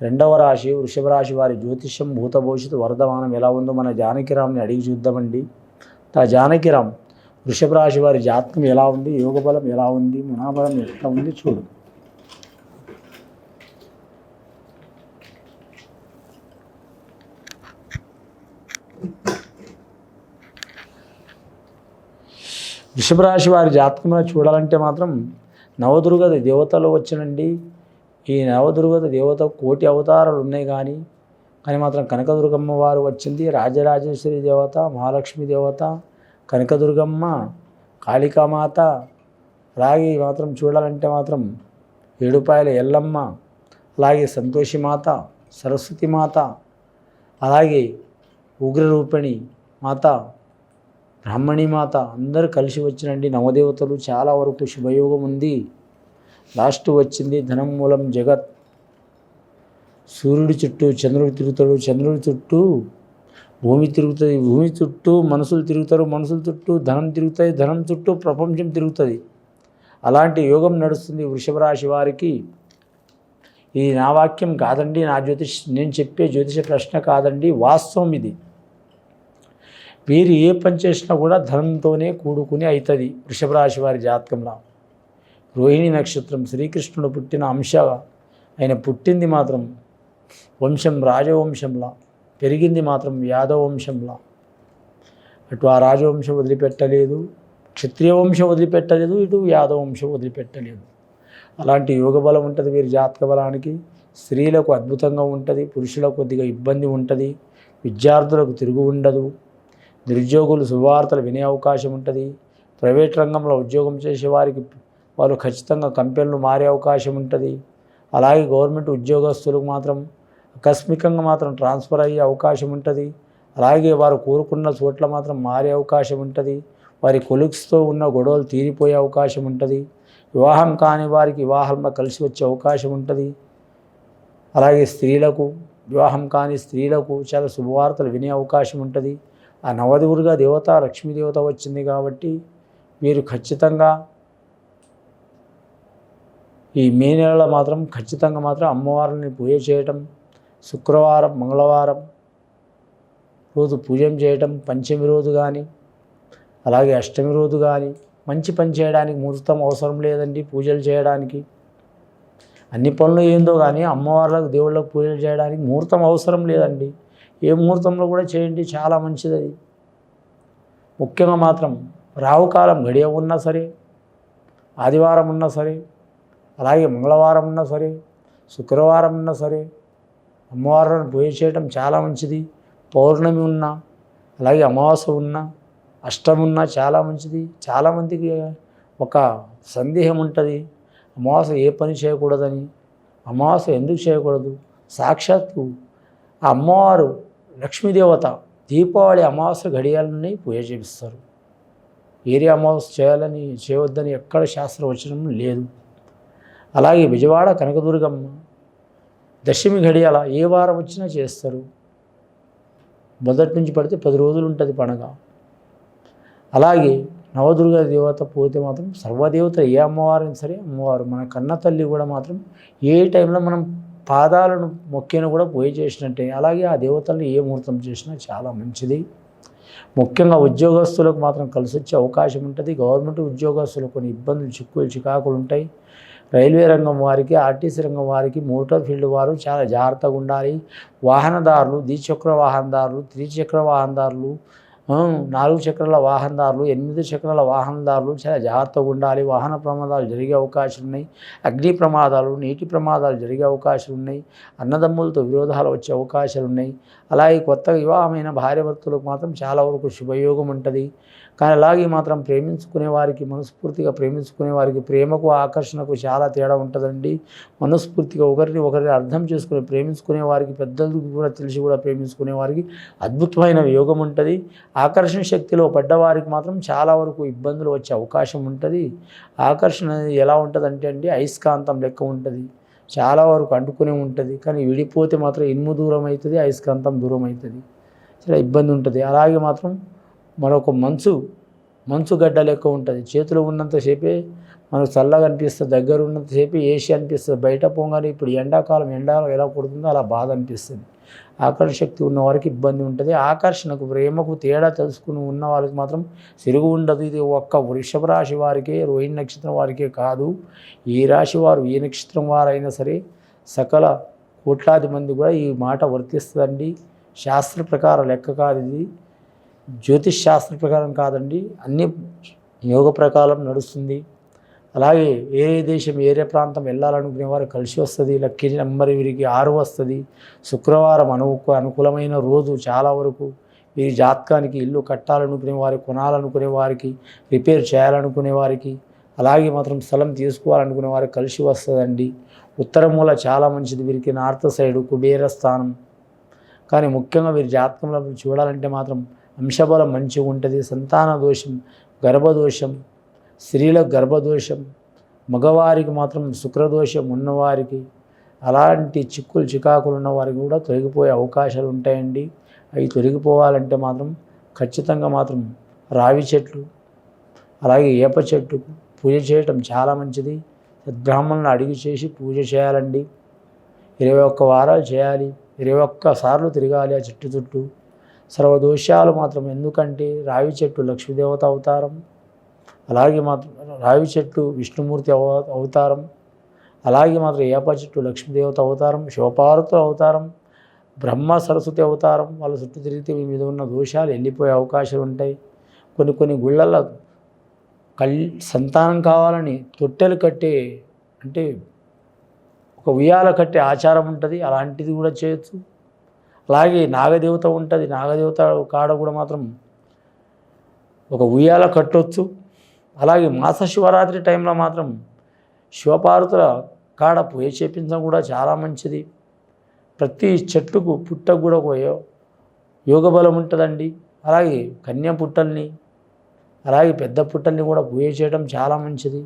రెండవ రాశి వృషభ రాశి వారి జ్యోతిష్యం భూత భవిష్యత్తు వర్ధమానం ఎలా ఉందో మన జానకిరామ్ని అడిగి చూద్దామండి. ఆ జానకిరామ్ వృషభ రాశి వారి జాతకం ఎలా ఉంది? యోగబలం ఎలా ఉంది? మునాబలం ఎలా ఉంది? చూడు. వృషభ రాశి వారి జాతకంలో చూడాలంటే మాత్రం నవదుర్గ దేవతలు వచ్చినండి ఈ నవదుర్గ దేవత కోటి అవతారాలు ఉన్నాయి కానీ కానీ మాత్రం కనకదుర్గమ్మ వారు వచ్చింది. రాజరాజేశ్వరి దేవత మహాలక్ష్మి దేవత కనకదుర్గమ్మ కాళికామాత. అలాగే మాత్రం చూడాలంటే మాత్రం ఏడుపాయల ఎల్లమ్మ అలాగే సంతోషి మాత సరస్వతి మాత అలాగే ఉగ్రరూపిణి మాత బ్రాహ్మణి మాత అందరూ కలిసి వచ్చినండి నవదేవతలు. చాలా వరకు శుభయోగం ఉంది. లాస్ట్ వచ్చింది ధనం మూలం జగత్. సూర్యుడి చుట్టూ చంద్రుడు తిరుగుతాడు చంద్రుడి చుట్టూ భూమి తిరుగుతుంది భూమి చుట్టూ మనుషులు తిరుగుతారు మనుషుల చుట్టూ ధనం తిరుగుతాయి ధనం చుట్టూ ప్రపంచం తిరుగుతుంది. అలాంటి యోగం నడుస్తుంది వృషభ రాశి వారికి. ఇది నా వాక్యం కాదండి నా జ్యోతిష్ నేను చెప్పే జ్యోతిష ప్రశ్న కాదండి వాస్తవం ఇది. వీరు ఏ పని చేసినా కూడా ధనంతోనే కూడుకుని అవుతుంది వృషభ రాశి వారి జాతకంలో. రోహిణి నక్షత్రం శ్రీకృష్ణుడు పుట్టిన అంశ ఆయన పుట్టింది మాత్రం వంశం రాజవంశంలా పెరిగింది మాత్రం యాదవ వంశంలా అటు ఆ రాజవంశం వదిలిపెట్టలేదు క్షత్రియ వంశం వదిలిపెట్టలేదు ఇటు యాదవ వంశం వదిలిపెట్టలేదు. అలాంటి యోగ బలం ఉంటుంది వీరి జాతక బలానికి. స్త్రీలకు అద్భుతంగా ఉంటుంది పురుషులకు కొద్దిగా ఇబ్బంది ఉంటుంది విద్యార్థులకు తిరుగు ఉండదు నిరుద్యోగులు శుభవార్తలు వినే అవకాశం ఉంటుంది ప్రైవేట్ రంగంలో ఉద్యోగం చేసే వారికి వారు ఖచ్చితంగా కంపెనీలు మారే అవకాశం ఉంటుంది. అలాగే గవర్నమెంట్ ఉద్యోగస్తులకు మాత్రం ఆకస్మికంగా మాత్రం ట్రాన్స్ఫర్ అయ్యే అవకాశం ఉంటుంది. అలాగే వారు కోరుకున్న చోట్ల మాత్రం మారే అవకాశం ఉంటుంది. వారి కొలిక్స్తో ఉన్న గొడవలు తీరిపోయే అవకాశం ఉంటుంది. వివాహం కాని వారికి వివాహంలో కలిసి వచ్చే అవకాశం ఉంటుంది. అలాగే స్త్రీలకు వివాహం కాని స్త్రీలకు చాలా శుభవార్తలు వినే అవకాశం ఉంటుంది. ఆ నవదుర్గా దేవత లక్ష్మీదేవత వచ్చింది కాబట్టి మీరు ఖచ్చితంగా ఈ మే నెలలో మాత్రం ఖచ్చితంగా మాత్రం అమ్మవారిని పూజ చేయటం శుక్రవారం మంగళవారం రోజు పూజం చేయటం పంచమి రోజు కానీ అలాగే అష్టమి రోజు కానీ మంచి పని చేయడానికి ముహూర్తం అవసరం లేదండి పూజలు చేయడానికి. అన్ని పనులు ఏందో కానీ అమ్మవార్లకు దేవుళ్ళకు పూజలు చేయడానికి ముహూర్తం అవసరం లేదండి. ఏ ముహూర్తంలో కూడా చేయండి చాలా మంచిది అది ముఖ్యంగా మాత్రం రావుకాలం గడియ ఉన్నా సరే ఆదివారం ఉన్నా సరే అలాగే మంగళవారం ఉన్నా సరే శుక్రవారం ఉన్నా సరే అమ్మవారిని పూజ చేయడం చాలా మంచిది. పౌర్ణమి ఉన్నా అలాగే అమావాస్య ఉన్నా అష్టమి ఉన్నా చాలా మంచిది. చాలామందికి ఒక సందేహం ఉంటుంది. అమావాస్య ఏ పని చేయకూడదని అమావాస్య ఎందుకు చేయకూడదు? సాక్షాత్తు ఆ అమ్మవారు లక్ష్మీదేవత దీపావళి అమావాస్య గడియాలని పూజ చేపిస్తారు. ఏరియా అమావాస్య చేయాలని చేయవద్దని ఎక్కడ శాస్త్రవచనం లేదు. అలాగే విజయవాడ కనకదుర్గమ్మ దశమి గడియాల ఏ వారం వచ్చినా చేస్తారు. మొదటి నుంచి పడితే పది రోజులు ఉంటుంది పండగ. అలాగే నవదుర్గ దేవత పోతే మాత్రం సర్వదేవత ఏ అమ్మవారైనా సరే అమ్మవారు. మన కన్న తల్లి కూడా మాత్రం ఏ టైంలో మనం పాదాలను మొక్కిన కూడా పూజ చేసినట్టే. అలాగే ఆ దేవతల్ని ఏ ముహూర్తం చేసినా చాలా మంచిది. ముఖ్యంగా ఉద్యోగస్తులకు మాత్రం కలిసి వచ్చే అవకాశం ఉంటుంది. గవర్నమెంట్ ఉద్యోగస్తులు కొన్ని ఇబ్బందులు చిక్కులు చికాకులు ఉంటాయి. రైల్వే రంగం వారికి ఆర్టీసీ రంగం వారికి మోటార్ ఫీల్డ్ వారు చాలా జాగ్రత్తగా ఉండాలి. వాహనదారులు ద్విచక్ర వాహనదారులు త్రిచక్ర వాహనదారులు నాలుగు చక్రాల వాహనదారులు ఎనిమిది చక్రాల వాహనదారులు చాలా జాగ్రత్తగా ఉండాలి. వాహన ప్రమాదాలు జరిగే అవకాశం ఉన్నాయి. అగ్ని ప్రమాదాలు నీటి ప్రమాదాలు జరిగే అవకాశాలు ఉన్నాయి. అన్నదమ్ములతో విరోధాలు వచ్చే అవకాశాలు ఉన్నాయి. అలాగే కొత్తగా వివాహమైన భార్యభర్తలకు మాత్రం చాలా వరకు శుభయోగం ఉంటుంది. కానీ అలాగే మాత్రం ప్రేమించుకునే వారికి మనస్ఫూర్తిగా ప్రేమించుకునే వారికి ప్రేమకు ఆకర్షణకు చాలా తేడా ఉంటుందండి. మనస్ఫూర్తిగా ఒకరిని ఒకరిని అర్థం చేసుకుని ప్రేమించుకునే వారికి పెద్దలకు కూడా తెలిసి కూడా ప్రేమించుకునే వారికి అద్భుతమైన యోగం ఉంటుంది. ఆకర్షణ శక్తిలో పడ్డవారికి మాత్రం చాలా వరకు ఇబ్బందులు వచ్చే అవకాశం ఉంటుంది. ఆకర్షణ అనేది ఎలా ఉంటుందంటే అండి అయస్కాంతం లెక్క ఉంటుంది. చాలా వరకు అంటుకునే ఉంటుంది. కానీ విడిపోతే మాత్రం ఇనుము దూరం అవుతుంది అయస్కాంతం దూరం అవుతుంది చాలా ఇబ్బంది ఉంటుంది. అలాగే మాత్రం మరొక మంచు మంచు గడ్డ లెక్క ఉంటుంది. చేతిలో ఉన్నంతసేపే మనకు చల్లగా అనిపిస్తుంది. దగ్గర ఉన్నంతసేపు ఏసీ అనిపిస్తుంది. బయట పోగానే ఇప్పుడు ఎండాకాలం ఎండాకాలం ఎలా కొడుతుందో అలా బాధ అనిపిస్తుంది. ఆకర్షణ శక్తి ఉన్న వారికి ఇబ్బంది ఉంటుంది. ఆకర్షణకు ప్రేమకు తేడా తెలుసుకుని ఉన్న వాళ్ళకి మాత్రం సిరుగు ఉండదు. ఇది ఒక్క వృషభ రాశి వారికే రోహిణి నక్షత్రం వారికే కాదు. ఏ రాశి వారు ఏ నక్షత్రం వారైనా సరే సకల కోట్లాది మంది కూడా ఈ మాట వర్తిస్తుందండి. శాస్త్ర ప్రకారం లెక్క కాదు ఇది. జ్యోతిష్ శాస్త్ర ప్రకారం కాదండి. అన్ని యోగ ప్రకారం నడుస్తుంది. అలాగే వేరే దేశం వేరే ప్రాంతం వెళ్ళాలనుకునే వారు కలిసి వస్తుంది లక్కీ నెంబర్ వీరికి ఆరు వస్తుంది. శుక్రవారం అను అనుకూలమైన రోజు చాలా వరకు వీరి జాతకానికి ఇల్లు కట్టాలనుకునే వారికి కొనాలనుకునే వారికి రిపేర్ చేయాలనుకునే వారికి అలాగే మాత్రం స్థలం తీసుకోవాలనుకునే వారికి కలిసి వస్తుందండి. ఉత్తర మూల చాలా మంచిది వీరికి నార్త్ సైడ్ కుబేర స్థానం. కానీ ముఖ్యంగా వీరి జాతకంలో చూడాలంటే మాత్రం అంశబలం మంచిగా ఉంటుంది సంతాన దోషం గర్భదోషం స్త్రీలకు గర్భదోషం మగవారికి మాత్రం శుక్రదోషం ఉన్నవారికి అలాంటి చిక్కులు చికాకులు ఉన్న వారికి కూడా తొలగిపోయే అవకాశాలు ఉంటాయండి. అవి తొలగిపోవాలంటే మాత్రం ఖచ్చితంగా మాత్రం రావి చెట్లు అలాగే ఏప చెట్టుకు పూజ చేయటం చాలా మంచిది. సద్బ్రాహ్మణులను అడిగి చేసి పూజ చేయాలండి. ఇరవై ఒక్క వారాలు చేయాలి ఇరవై ఒక్క సార్లు తిరగాలి ఆ చెట్టు చుట్టూ. సర్వదోషాలు మాత్రం ఎందుకంటే రావి చెట్టు లక్ష్మీదేవత అవతారం. అలాగే మాత్రం రావి చెట్టు విష్ణుమూర్తి అవ అవతారం అలాగే మాత్రం ఏప చెట్టు లక్ష్మీదేవత అవతారం శివపార్వతుల అవతారం బ్రహ్మ సరస్వతి అవతారం వాళ్ళ చుట్టూ తిరిగితే మీ మీద ఉన్న దోషాలు వెళ్ళిపోయే అవకాశాలు ఉంటాయి. కొన్ని కొన్ని గుళ్ళల్లో కల్ సంతానం కావాలని తొట్టెలు కట్టే అంటే ఒక ఉయ్యాల కట్టే ఆచారం ఉంటుంది అలాంటిది కూడా చేయొచ్చు. అలాగే నాగదేవత ఉంటుంది నాగదేవత కాడ కూడా మాత్రం ఒక ఉయ్యాల కట్టొచ్చు. అలాగే మాస శివరాత్రి టైంలో మాత్రం శివపార్వతుల కాడ పూజ చేపించడం కూడా చాలా మంచిది. ప్రతి చెట్టుకు పుట్టకు కూడా ఒక యోగ బలం ఉంటుందండి. అలాగే కన్య పుట్టల్ని అలాగే పెద్ద పుట్టల్ని కూడా పూజ చేయడం చాలా మంచిది.